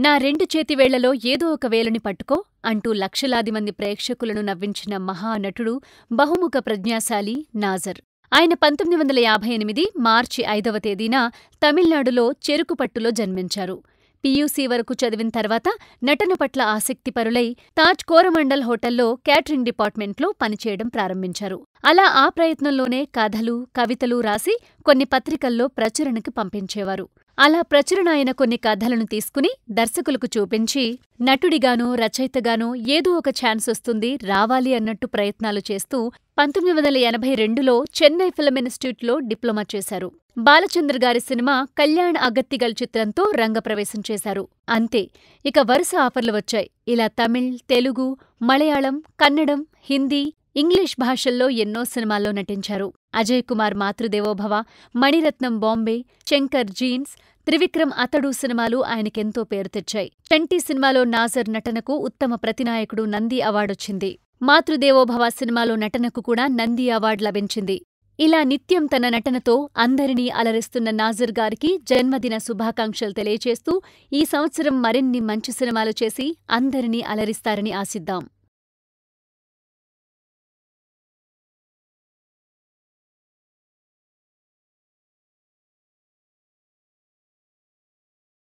నా రెండు చేతివేళ్ళలో ఏదో ఒక వేలుని పట్టుకో అంటూ లక్షలాది మంది ప్రేక్షకులను నవ్వించిన మహానటుడు బహుముఖ ప్రజ్ఞాశాలి నాజర్. ఆయన పంతొమ్మిది వందల యాభై ఎనిమిది మార్చి ఐదవ తేదీన తమిళనాడులో చెరుకుపట్టులో జన్మించారు. పీయూసీ వరకు చదివిన తర్వాత నటన పట్ల ఆసక్తిపరులై తాజ్ కోరమండల్ హోటల్లో క్యాటరింగ్ డిపార్ట్మెంట్లో పనిచేయడం ప్రారంభించారు. అలా ఆ ప్రయత్నంలోనే కథలు కవితలు రాసి కొన్ని పత్రికల్లో ప్రచురణకి పంపించేవారు. అలా ప్రచురణ అయిన కొన్ని కథలను తీసుకుని దర్శకులకు చూపించి నటుడిగానో రచయితగానో ఏదో ఒక ఛాన్స్ వస్తుంది రావాలి అన్నట్టు ప్రయత్నాలు చేస్తూ పంతొమ్మిది వందల ఎనభై రెండులో చెన్నై ఫిల్మ్ ఇన్స్టిట్యూట్లో డిప్లొమా చేశారు. బాలచంద్ర గారి సినిమా కళ్యాణ్ అగత్తిగల్ చిత్రంతో రంగప్రవేశం చేశారు. అంతే ఇక వరుస ఆఫర్లు వచ్చాయి. ఇలా తమిళ్ తెలుగు మలయాళం కన్నడం హిందీ ఇంగ్లీష్ భాషల్లో ఎన్నో సినిమాల్లో నటించారు. అజయ్ కుమార్ మాతృదేవోభవ మణిరత్నం బాంబే శంకర్ జీన్స్ త్రివిక్రమ్ అతడు సినిమాలు ఆయనకెంతో పేరు తెచ్చాయి. చంటి సినిమాలో నాజర్ నటనకు ఉత్తమ ప్రతినాయకుడు నంది అవార్డొచ్చింది మాతృదేవోభవ సినిమాలో నటనకు కూడా నంది అవార్డు లభించింది. ఇలా నిత్యం తన నటనతో అందరినీ అలరిస్తున్న నాజర్ గారికి జన్మదిన శుభాకాంక్షలు తెలియచేస్తూ ఈ సంవత్సరం మరిన్ని మంచి సినిమాలు చేసి అందరినీ అలరిస్తారని ఆశిద్దాం.